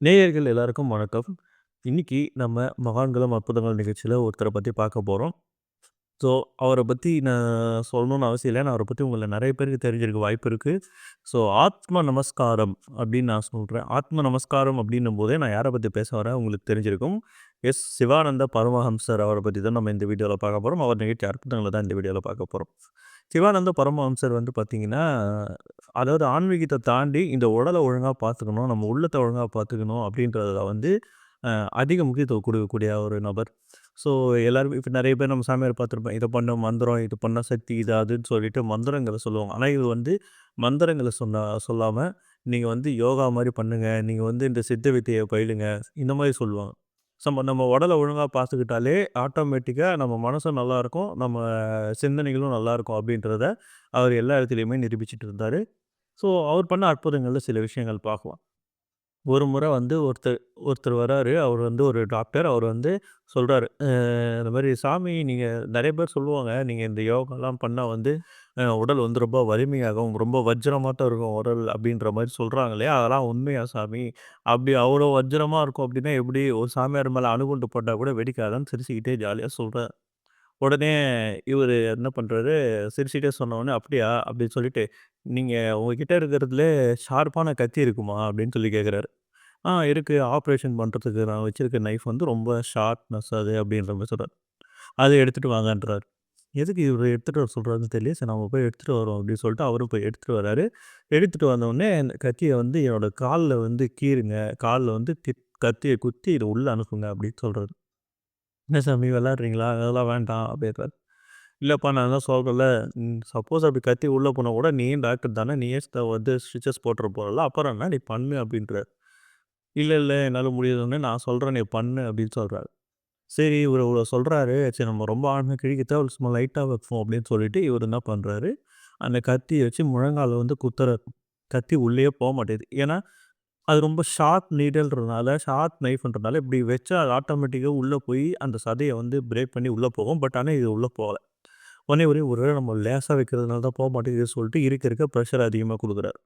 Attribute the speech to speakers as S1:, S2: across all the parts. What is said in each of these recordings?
S1: நேயர்கள் எல்லாருக்கும் வணக்கம். இன்னைக்கு நம்ம மகான்களும் அற்புதங்கள் நிகழ்ச்சியில் ஒருத்தரை பற்றி பார்க்க போகிறோம் ஸோ அவரை பற்றி நான் சொல்லணும்னு அவசியம் இல்லை நான் அவரை பற்றி உங்களை நிறைய பேருக்கு தெரிஞ்சிருக்க வாய்ப்பு இருக்குது ஸோ ஆத்ம நமஸ்காரம் அப்படின்னு நான் சொல்கிறேன் ஆத்ம நமஸ்காரம் அப்படின்னும் போதே நான் யாரை பற்றி பேச வரேன் உங்களுக்கு தெரிஞ்சிருக்கும். எஸ். சிவானந்த பரமஹம்சர் அவரை பற்றி தான் நம்ம இந்த வீடியோவில் பார்க்க போகிறோம் அவர் நிகழ்ச்சி அற்புதங்களை தான் இந்த வீடியோவில் பார்க்க போகிறோம் சிவானந்த பரமஹம்சர் வந்து பார்த்திங்கன்னா அதாவது ஆன்மீகத்தை தாண்டி இந்த உடலை ஒழுங்காக பார்த்துக்கணும், நம்ம உள்ளத்தை ஒழுங்காக பார்த்துக்கணும் அப்படின்றதுல வந்து அதிக முக்கியத்துவம் கொடுக்கக்கூடிய ஒரு நபர். ஸோ எல்லோரும் இப்போ நிறைய பேர் நம்ம சாமியார் பார்த்துருப்போம். இதை பண்ண மந்திரம், இது பண்ண சக்தி, இது அதுன்னு சொல்லிட்டு மந்திரங்களை சொல்லுவாங்க. ஆனால் இது வந்து மந்திரங்களை சொன்ன சொல்லாமல் நீங்கள் வந்து யோகா மாதிரி பண்ணுங்கள் நீங்கள் வந்து இந்த சித்த வித்தையை பயிலுங்க, இந்த மாதிரி சொல்லுவாங்க. சம்ப நம்ம உடலை ஒழுங்காக பார்த்துக்கிட்டாலே ஆட்டோமேட்டிக்காக நம்ம மனசும் நல்லாயிருக்கும், நம்ம சிந்தனைகளும் நல்லாயிருக்கும் அப்படின்றத அவர் எல்லா இடத்துலையுமே நிரூபிச்சிட்டு இருந்தார் ஸோ அவர் பண்ண அற்புதங்களில் சில விஷயங்கள் பார்க்கலாம். ஒரு முறை வந்து ஒருத்தர் ஒருத்தர் வராரு. அவர் வந்து ஒரு டாக்டர். அவர் வந்து சொல்றாரு. அ இந்த மாரி சாமி நீங்க நெறைய பேர் சொல்லுவாங்க, நீங்க இந்த யோகாலாம் பண்ணா வந்து அ உடல் வந்து ரொம்ப வலிமையாகும், ரொம்ப வஜ்ரமாட்டம் இருக்கும் உடல் அப்படின்ற மாரி சொல்கிறாங்க இல்லையா? அதெல்லாம் உண்மையா சாமி? அப்படி அவ்வளோ வஜ்ரமா இருக்கும் அப்படின்னா எப்படி? ஒரு சாமியார் மேல அணுகுண்டு போட்டா கூட வெடிக்காதான்னு சிரிச்சுக்கிட்டே ஜாலியா சொல்றாரு. உடனே இவரு என்ன பண்றாரு, சிரிச்சுட்டே சொன்னவுடனே, "அப்படியா?" அப்படின்னு சொல்லிட்டு, "நீங்க உங்ககிட்ட இருக்கிறதுலே ஷார்ப்பான கத்தி இருக்குமா?" அப்படின்னு சொல்லி கேட்குறாரு. "ஆ இருக்கு. ஆப்ரேஷன் பண்றதுக்கு நான் வச்சிருக்க நைஃப் வந்து ரொம்ப ஷார்ப்னஸ் அது" அப்படின்ற மாரி சொல்றாரு. "அத எடுத்துட்டு வாங்கன்றாரு." எதுக்கு இவரு எடுத்துட்டு வர சொல்றாருன்னு தெரியல சரி நம்ம போய் எடுத்துட்டு வரோம் அப்படின்னு சொல்லிட்டு அவரும் போய் எடுத்துட்டு வராரு. எடுத்துட்டு வந்தவுடனே அந்த கத்திய வந்து என்னோட கால்ல வந்து கீறுங்க, கால்ல வந்து தித் கத்திய குத்தி இத உள்ள அனுப்புங்க அப்படின்னு சொல்றாரு. "என்ன சாமி விளாட்றீங்களா அதெல்லாம் வேண்டாம்" அப்படின்றாரு. "இல்லப்பா நான் தான் சொல்றேன்ல, ம் சப்போஸ் அப்படி கத்தி உள்ள போனா கூட நீயும் டாக்டர் தானே, நீயே ஸ் வந்து ஸ்டிச்சஸ் போட்டுற போறல்ல, அப்புறம் என்ன நீ பண்ணு" அப்படின்றாரு. "இல்ல, இல்ல என்னால முடியாதுன்னு நான் சொல்றேன் நீ பண்ணு" அப்படின்னு சொல்றாரு. சரி இவரு இவ்வளோ சொல்றாரு, சரி நம்ம ரொம்ப ஆழமா கிழிக்க தேவையில்ல, சும்மா லைட்டா வைப்போம் அப்படின்னு சொல்லிட்டு இவர் என்ன பண்றாரு, அந்த கத்திய வச்சு முழங்கால வந்து குத்துறாரு. கத்தி உள்ளேயே போமாட்டேங்குது. ஏன்னா, அது ரொம்ப ஷார்ப் நீடல்ன்றதுனால ஷார்ப் நைஃப்ன்றதுனால இப்படி வச்சா அது ஆட்டோமேட்டிக்கா உள்ள போய் அந்த சதைய வந்து பிரேக் பண்ணி உள்ள போகும். பட் ஆனா இது உள்ள போகல. உடனே ஒரே ஒரு வேள நம்ம லேசா வைக்கிறதுனால தான் போ மாட்டேங்குதுன்னு சொல்லிட்டு இருக்க இருக்க ப்ரெஷர் அதிகமா குடுக்குறாரு.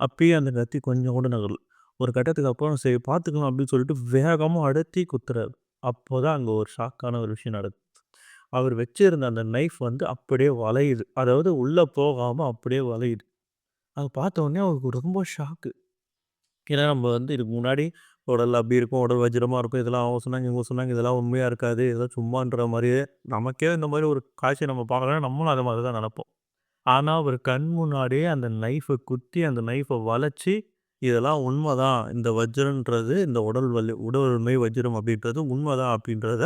S1: அப்பயும் அந்த கத்தி கொஞ்சம் கூட நகரல. ஒரு கட்டத்துக்கு அப்புறம் சரி பார்த்துக்கலாம் அப்படின்னு சொல்லிட்டு வேகமா அழுத்தி குத்துறாரு. அப்போதான் அங்க ஒரு ஷாக்கான ஒரு விஷயம் நடக்குது. அவர் வச்சிருந்த அந்த நைஃப் வந்து அப்படியே வளையுது. அதாவது உள்ள போகாம அப்படியே வளையுது. அத பார்த்த உடனே அவருக்கு ரொம்ப ஷாக்கு. ஏன்னா நம்ம வந்து இதுக்கு முன்னாடி உடல் அப்படி இருக்கும், உடல் வஜ்ரமா இருக்கும். இதெல்லாம் அவங்க சொன்னாங்க, இவங்க சொன்னாங்க. இதெல்லாம் உண்மையா இருக்காது. இதெல்லாம் சும்மான்ற மாதிரியே நமக்கே இந்த மாதிரி ஒரு காட்சிய நம்ம பார்க்குறோம்னா, நம்மளும் அது மாதிரி தான் நினைப்போம் ஆனா அவர் கண் முன்னாடியே அந்த நைஃபை குத்தி, அந்த நைஃபை வளைச்சி இதெல்லாம் உண்மதான். இந்த வஜ்ரன்றது, இந்த உடல் வலி உடல் உண்மை வஜ்ரம் அப்படின்றது உண்மதான் அப்படின்றத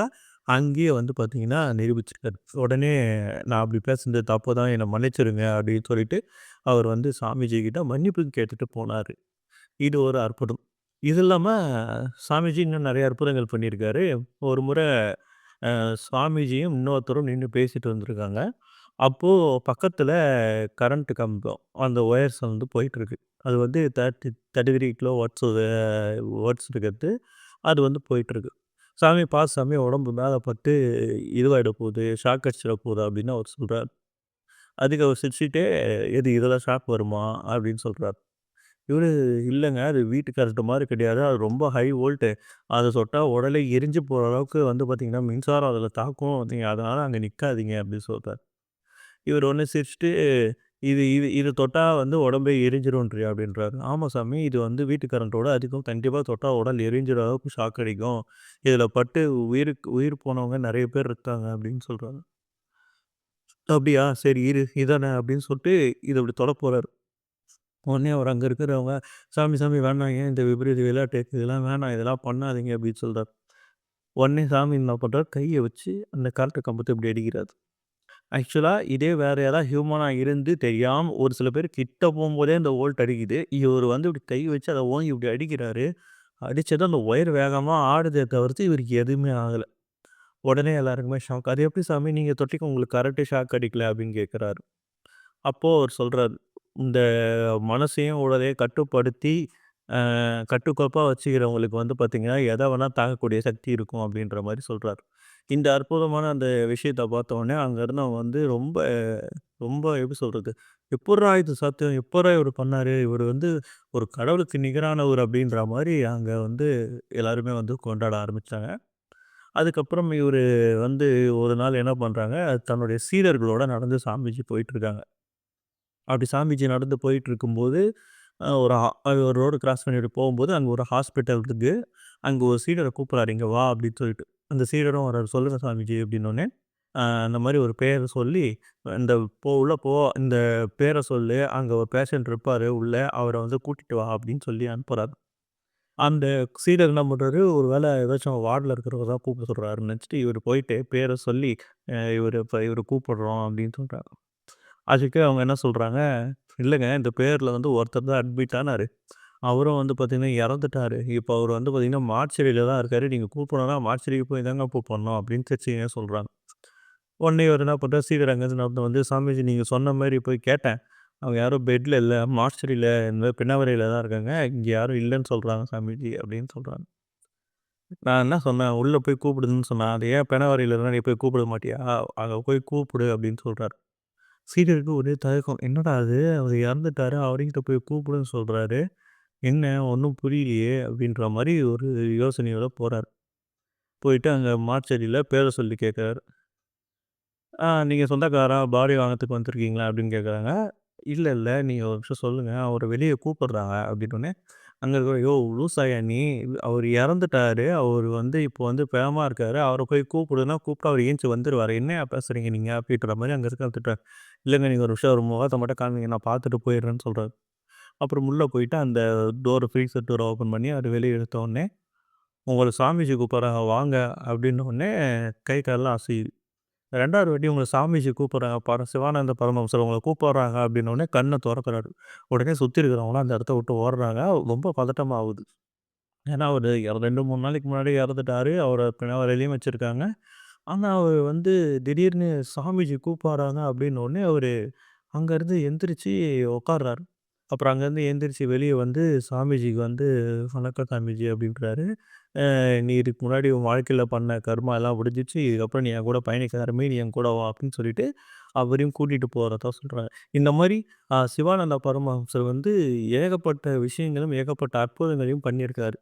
S1: அங்கேயே வந்து பார்த்தீங்கன்னா நிரூபிச்சுட்டாரு. உடனே நான் அப்படி பேசுனது தப்பு தான். என்னை மன்னிச்சிடுங்க அப்படின்னு சொல்லிட்டு, அவர் வந்து சாமிஜி கிட்ட மன்னிப்பு கேட்டுட்டு போனார் இது ஒரு அற்புதம். இது இல்லாம சாமிஜி இன்னும் நெறைய அற்புதங்கள் பண்ணியிருக்காரு. ஒரு முறை அ சுவாமிஜியும் இன்னொருத்தரும் நின்னு பேசிட்டு இருந்திருக்காங்க. அப்போ பக்கத்துல கரண்ட் கம்பம், அந்த ஒயர்ஸ் வந்து போயிட்டுருக்கு. அது வந்து 30 33 கிலோ வாட்ஸ் அ வாட்ஸ் இருக்கிறது. அது வந்து போயிட்டுருக்கு. "சாமி பார்த்து சாமி உடம்பு மேல பட்டு இதுவாயிட போகுது, ஷாக் அடிச்சிட போகுது" அப்படின்னு அவர் சொல்றாரு. அதுக்கு அவர் சிரிச்சுட்டே, "எது இதெல்லாம் ஷாக் வருமா?" அப்படின்னு சொல்றாரு. இவரு, "இல்லங்க அது வீட்டு கரண்ட் மாரி கிடையாது. அது ரொம்ப ஹை வோல்ட். அத தொட்டா உடலே எரிஞ்சு போற அளவுக்கு வந்து பார்த்தீங்கன்னா, மின்சாரம் அதில தாக்கும். நீங்க அதனால அங்க நிக்காதீங்க" அப்படின்னு சொல்றாரு. இவரு உடனே சிரிச்சுட்டு, "இது இது இத தொட்டா வந்து உடம்பே எரிஞ்சிரும்ன்றியா?" அப்படின்றாரு. "ஆமா சாமி. இது வந்து வீட்டு கரண்டோட அதிகம். கண்டிப்பா தொட்டா உடல் எரிஞ்சிற அளவுக்கு ஷாக் அடிக்கும். இதில பட்டு உயிருக்கு உயிர் போனவங்க நெறைய பேர் இருக்காங்க" அப்படின்னு சொல்றாரு. "அப்படியா? சரி இரு. இதானே" அப்படின்னு சொல்லிட்டு இத இப்படி தொடப் போறாரு. உடனே அவர் அங்கே இருக்கிறவங்க, "சாமி சாமி வேணாம். ஏன் இந்த விபரீத விளையாட்டு? இதெல்லாம் வேணாம். இதெல்லாம் பண்ணாதீங்க" அப்படின்னு சொல்றாரு. உடனே சாமி என்ன பண்றாரு, கைய வச்சு அந்த கரண்ட் கம்பத்த இப்படி அடிக்கிறாரு. ஆக்சுவலா இதே வேற யாராவது ஹியூமனா இருந்து தெரியாம ஒரு சில பேர் கிட்ட போம்போதே அந்த வோல்ட் அடிக்குது. இவரு வந்து இப்படி கை வச்சு அத ஓங்கி இப்படி அடிக்கிறாரு. அடிச்சதும் அந்த ஒயர் வேகமா ஆடுதே தவிர்த்து இவருக்கு எதுவுமே ஆகல. உடனே எல்லாருக்குமே ஷாக். "அது எப்படி சாமி நீங்க தொட்டிக்கு உங்களுக்கு கரெக்டாக ஷாக் அடிக்கல?" அப்படின்னு கேட்குறாரு. அப்போ அவர் சொல்றாரு, "இந்த மனசையும் உடலையும் கட்டுப்படுத்தி அ கட்டுக்கோப்பா வச்சுக்கிறவங்களுக்கு வந்து பார்த்தீங்கன்னா, எத வேணா தாங்கக்கூடிய சக்தி இருக்கும்" அப்படின்ற மாரி சொல்றாரு. இந்த அற்புதமான அந்த விஷயத்த பார்த்த அங்கேருந்து அங்க இருந்தவங்க வந்து ரொம்ப ரொம்ப எப்படி சொல்றது? எப்புட்றா இது சாத்தியம்? எப்புட்றா இவரு பண்ணாரு? இவரு வந்து ஒரு கடவுளுக்கு நிகரானவர் அப்படின்ற மாரி அங்க வந்து எல்லாருமே வந்து கொண்டாட ஆரம்பிச்சாங்க. அதுக்கப்புறம் இவரு வந்து ஒரு நாள் என்ன பண்றாங்க, தன்னுடைய சீடர்களோட நடந்து சாமிஜி போயிட்டுருக்காங்க. அப்படி சாமிஜி நடந்து போயிட்டுருக்கும்போது, இருக்கும்போது ஒரு ஒரு ரோடு கிராஸ் பண்ணிட்டு போகும்போது, அங்கே ஒரு ஹாஸ்பிட்டல் இருக்கு. அங்கே ஒரு சீடரை கூப்பிட்றாரு இங்கே வா" அப்படின்னு சொல்லிட்டு. அந்த சீடரும் வர்றாரு "சொல்லுங்க சாமிஜி" அப்படின்னோடனே அந்த மாதிரி ஒரு பேரை சொல்லி, "இந்த போ உள்ள போ. இந்த பேரை சொல்லு. அங்கே ஒரு பேஷண்ட் இருப்பார் உள்ள. அவரை வந்து கூட்டிட்டு வா" அப்படின்னு சொல்லி அனுப்புறாரு. அந்த சீடர் என்ன பண்ணுறாரு ஒரு வேளை ஏதாச்சும் வார்டில் இருக்கிறவங்க தான் கூப்பிட சொல்கிறாரு நினச்சிட்டு இவர் போயிட்டு பேரை சொல்லி, இவர் இப்போ இவர் கூப்பிடுறோம்" அப்படின்னு சொல்கிறாங்க அதுக்கு அவங்க என்ன சொல்றாங்க, "இல்லங்க இந்த பேர்ல வந்து ஒருத்தர் தான் அட்மிட் ஆனாரு. அவரும் வந்து பார்த்தீங்கன்னா இறந்துட்டாரு. இப்போ அவரு வந்து பார்த்தீங்கன்னா மார்ச்சரியில தான் இருக்காரு. நீங்க கூப்பிடணும்னா மார்ச்சரிக்கு போய் தாங்க கூப்பிடணும்" அப்படின்னு திருச்சிங்க சொல்றாங்க. உடனே இவரு என்ன பண்றாரு, சீடர் அங்கேருந்து நடந்து வந்து, "சாமிஜி நீங்க சொன்ன மாரி போய் கேட்டேன். அவங்க யாரும் பெட்ல இல்ல. மார்ச்சரியில இந்த மாரி பிணவறையில தான் இருக்காங்க. இங்க யாரும் இல்லன்னு சொல்றாங்க சாமிஜி" அப்படின்னு சொல்றாங்க. நான் என்ன சொன்னேன், "உள்ள போய் கூப்பிடுங்கன்னு சொன்னேன். அது ஏன் பிணவறையில இருந்தா நீ போய் கூப்பிட மாட்டியா? அங்க போய் கூப்பிடு" அப்படின்னு சொல்றாரு. சீடருக்கு ஒரே தயக்கம். என்னடா அது அவரு இறந்துட்டாரு. அவர்கிட்ட போய் கூப்பிடுன்னு சொல்றாரு. என்ன ஒண்ணும் புரியலையே! அப்படின்ற மாரி ஒரு யோசனையோட போறாரு. போயிட்டு அங்க மார்ச்சரியில பேர சொல்லி கேட்கிறாரு. "ஆ நீங்க சொந்தக்காரரா? பாடி வாங்கறதுக்கு வந்திருக்கீங்களா?" அப்படின்னு கேட்குறாங்க. "இல்ல, இல்ல. நீங்க ஒரு நிமிஷம் சொல்லுங்க. அவர வெளிய கூப்பிடுறாங்க" அப்படின்னோனே, அங்கே இருக்கிறவன், ஐயோ லூசாயா நீ? அவரு இறந்துட்டாரு. அவரு வந்து இப்போ வந்து பேமா இருக்காரு. அவர போய் கூப்பிடுன்னா, கூப்பிட்டா அவரு எந்திச்சு வந்துருவாரு. என்ன பேசுறீங்க நீங்க?" அப்படின்ற மாரி அங்க இருக்கிற திட்டுறான். "இல்லங்க நீங்க ஒரு நிமிஷம் ஒரு முகத்த மட்டும் காமிங்க. நான் பார்த்துட்டு போயிடுறேன்னு" சொல்றாரு. அப்புறம் உள்ள போயிட்டு அந்த டோர ஃப்ரீசர் டோர ஓப்பன் பண்ணி அவர வெளிய இழுத்த உடனே, "உங்கள சாமிஜி கூப்பிடுறாங்க வாங்க" அப்படின்னோனே கை கால்லாம் அசையுது. ரெண்டாவது வாட்டி உங்களை சாமிஜி கூப்பிட்றாங்க பர சிவானந்த பரமஹம்சர் உங்களை கூப்பிட்றாங்க அப்படின்னோனே கண்ணை திறக்கிறாரு உடனே சுற்றி இருக்கிறவங்களாம் அந்த இடத்த விட்டு ஓடுறாங்க. ரொம்ப பதட்டமாகுது ஏன்னா அவரு 2, 3 நாளைக்கு முன்னாடி இறந்துட்டாரு. அவரை பிணவறையிலயும் வச்சுருக்காங்க ஆனால் அவர் வந்து திடீர்னு சாமிஜி கூப்பிட்றாங்க அப்படின்னோனே, அவர் அங்கேருந்து எந்திரிச்சு உட்காடுறாரு அப்புறம் அங்கேருந்து எந்திரிச்சு வெளியே வந்து சாமிஜிக்கு வந்து, "வணக்கம் சாமிஜி" அப்படின்றாரு. "அ நீ இதுக்கு முன்னாடி உன் வாழ்க்கையில பண்ண கர்மா எல்லாம் முடிஞ்சிடுச்சு இதுக்கப்புறம் நீ என் கூட பயணிக்க ஆரம்பி. நீ என் கூட வா" அப்படின்னு சொல்லிட்டு அவரையும் கூட்டிட்டு போறதா சொல்றாங்க. இந்த மாரி அ சிவானந்த பரமஹம்சர் வந்து ஏகப்பட்ட விஷயங்களும், ஏகப்பட்ட அற்புதங்களையும் பண்ணியிருக்காரு.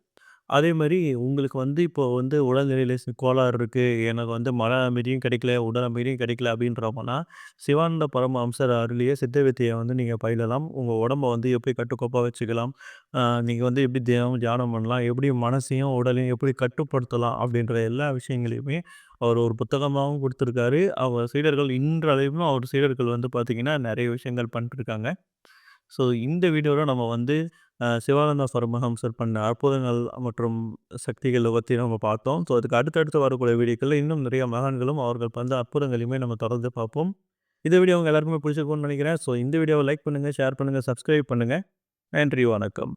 S1: அதே மாரி உங்களுக்கு வந்து இப்போ வந்து உடல்நிலையில சி கோளாறு இருக்கு. எனக்கு வந்து மன அமைதியும் கிடைக்கல, உடல் அமைதியும் கிடைக்கல அப்படின்றவங்கலாம், சிவானந்த பரமஹம்சர் அருளிய சித்த வித்தைய வந்து நீங்க பயிலலாம். உங்க உடம்ப வந்து எப்படி கட்டுக்கோப்பா வச்சுக்கலாம். அ நீங்க வந்து எப்படி தினமும் தியானம் பண்ணலாம். எப்படி மனசையும், உடலையும் எப்படி கட்டுப்படுத்தலாம் அப்படின்ற எல்லா விஷயங்களையுமே அவர் ஒரு புத்தகமாவும் குடுத்துருக்காரு. அவர் சீடர்கள் இன்றளவிலும் அவர் சீடர்கள் வந்து பார்த்தீங்கன்னா, நெறைய விஷயங்கள் பண்ணிட்டுருக்காங்க. ஸோ இந்த வீடியோல நம்ம வந்து சிவானந்த பரமஹம்சர் பண்ண அற்புதங்கள் மற்றும் சக்திகளை பற்றி நம்ம பார்த்தோம். ஸோ அதுக்கு அடுத்தடுத்து வரக்கூடிய வீடியோக்களில் இன்னும் நிறைய மகான்களும், அவர்கள் பண்ண அற்புதங்களையுமே நம்ம தொடர்ந்து பார்ப்போம். இந்த வீடியோ உங்கள் எல்லாருக்குமே பிடிச்சிருக்கும்னு நினைக்கிறேன் ஸோ இந்த வீடியோவை லைக் பண்ணுங்கள் ஷேர் பண்ணுங்கள் சப்ஸ்கிரைப் பண்ணுங்கள் நன்றி, வணக்கம்.